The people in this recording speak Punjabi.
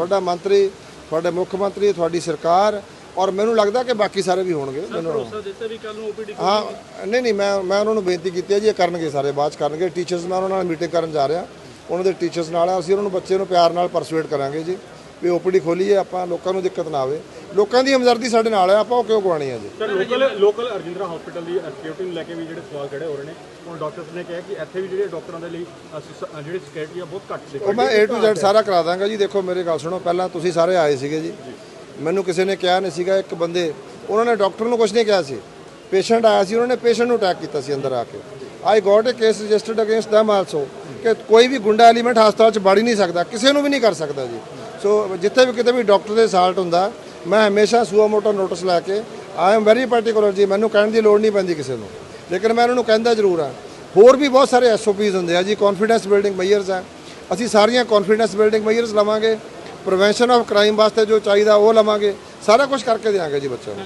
ਤੁਹਾਡਾ ਮੰਤਰੀ ਤੁਹਾਡੇ ਮੁੱਖ ਮੰਤਰੀ ਤੁਹਾਡੀ ਸਰਕਾਰ ਔਰ ਮੈਨੂੰ ਲੱਗਦਾ ਕਿ ਬਾਕੀ ਸਾਰੇ ਵੀ ਹੋਣਗੇ ਮੈਨੂੰ ਦਿੱਤਾ ਵੀ ਕੱਲ ਨੂੰ ਓਪੀਡੀ ਹਾਂ ਨਹੀਂ ਨਹੀਂ ਮੈਂ ਮੈਂ ਉਹਨਾਂ ਨੂੰ ਬੇਨਤੀ ਕੀਤੀ ਹੈ ਜੀ ਇਹ ਕਰਨਗੇ ਸਾਰੇ ਬਾਅਦ ਕਰਨਗੇ। ਟੀਚਰਸ ਮੈਂ ਉਹਨਾਂ ਨਾਲ ਮੀਟਿੰਗ ਕਰਨ ਜਾ ਰਿਹਾ। ਉਹਨਾਂ ਦੇ ਟੀਚਰਸ ਨਾਲ ਅਸੀਂ ਉਹਨਾਂ ਨੂੰ ਬੱਚੇ ਨੂੰ ਪਿਆਰ ਨਾਲ ਪਰਸੂਏਟ ਕਰਾਂਗੇ ਜੀ ਵੀ ਓਪੀਡੀ ਖੋਲੀਏ ਆਪਾਂ ਲੋਕਾਂ ਨੂੰ ਦਿੱਕਤ ਨਾ ਆਵੇ। ਲੋਕਾਂ ਦੀ ਹਮਦਰਦੀ ਸਾਡੇ ਨਾਲ ਹੈ ਆਪਾਂ ਉਹ ਕਿਉਂ ਗਵਾਣੀ ਹੈ ਜੀ? Sir local local Arjindra hospital ਦੀ ਸਿਕਿਉਰਿਟੀ ਨੂੰ ਲੈ ਕੇ ਵੀ ਜਿਹੜੇ ਸਵਾਲ ਖੜੇ ਹੋ ਰਹੇ ਨੇ ਹੁਣ ਡਾਕਟਰਸ ਨੇ ਕਿਹਾ ਕਿ ਇੱਥੇ ਵੀ ਜਿਹੜੇ ਡਾਕਟਰਾਂ ਦੇ ਲਈ ਜਿਹੜੀ ਸਿਕਿਉਰਿਟੀ ਆ ਬਹੁਤ ਘੱਟ ਸੀ ਉਹ ਮੈਂ A to Z ਸਾਰਾ ਕਰਾ ਦਾਂਗਾ ਜੀ। ਦੇਖੋ ਮੇਰੀ ਗੱਲ ਸੁਣੋ ਪਹਿਲਾਂ ਤੁਸੀਂ ਸਾਰੇ ਆਏ ਸੀਗੇ ਜੀ। ਮੈਨੂੰ ਕਿਸੇ ਨੇ ਕਿਹਾ ਨਹੀਂ ਸੀਗਾ ਇੱਕ ਬੰਦੇ ਉਹਨਾਂ ਨੇ ਡਾਕਟਰ ਨੂੰ ਕੁਝ ਨਹੀਂ ਕਿਹਾ ਸੀ। ਪੇਸ਼ੈਂਟ ਆਇਆ ਸੀ ਉਹਨਾਂ ਨੇ ਪੇਸ਼ੈਂਟ ਨੂੰ ਅਟੈਕ ਕੀਤਾ ਸੀ ਅੰਦਰ ਆ ਕੇ। I got a case registered against them also ਕਿ ਕੋਈ ਵੀ ਗੁੰਡਾ ਐਲੀਮੈਂਟ ਹਸਪਤਾਲ 'ਚ ਵੜ ਹੀ ਨਹੀਂ ਸਕਦਾ ਕਿਸੇ ਨੂੰ ਵੀ ਨਹੀਂ ਕਰ ਸਕਦਾ ਜੀ। ਸੋ ਜਿੱਥੇ ਵੀ ਕਿਤੇ ਵੀ ਡਾਕਟਰ ਦੇ ਸਾਲਟ ਹੁੰਦਾ ਮੈਂ ਹਮੇਸ਼ਾ ਸੂਆ ਮੋਟਾ ਨੋਟਿਸ ਲੈ ਕੇ ਆਈ ਐਮ ਵੈਰੀ ਪਾਰਟਿਕੂਲਰ ਜੀ, ਮੈਨੂੰ ਕਹਿਣ ਦੀ ਲੋੜ ਨਹੀਂ ਪੈਂਦੀ ਕਿਸੇ ਨੂੰ। ਲੇਕਿਨ ਮੈਂ ਉਹਨਾਂ ਨੂੰ ਕਹਿੰਦਾ ਜ਼ਰੂਰ ਆ ਹੋਰ ਵੀ ਬਹੁਤ ਸਾਰੇ ਐਸਓਪੀਜ਼ ਹੁੰਦੇ ਆ ਜੀ ਕੌਨਫੀਡੈਂਸ ਬਿਲਡਿੰਗ ਮੈਜਰਸ ਆ। ਅਸੀਂ ਸਾਰੀਆਂ ਕੌਨਫੀਡੈਂਸ ਬਿਲਡਿੰਗ ਮੈਜਰਸ ਲਵਾਂਗੇ। ਪ੍ਰੀਵੈਂਸ਼ਨ ਆਫ ਕ੍ਰਾਈਮ ਵਾਸਤੇ ਜੋ ਚਾਹੀਦਾ ਉਹ ਲਵਾਂਗੇ। ਸਾਰਾ ਕੁਝ ਕਰਕੇ ਦੇਵਾਂਗੇ ਜੀ ਬੱਚਿਆਂ ਨੂੰ।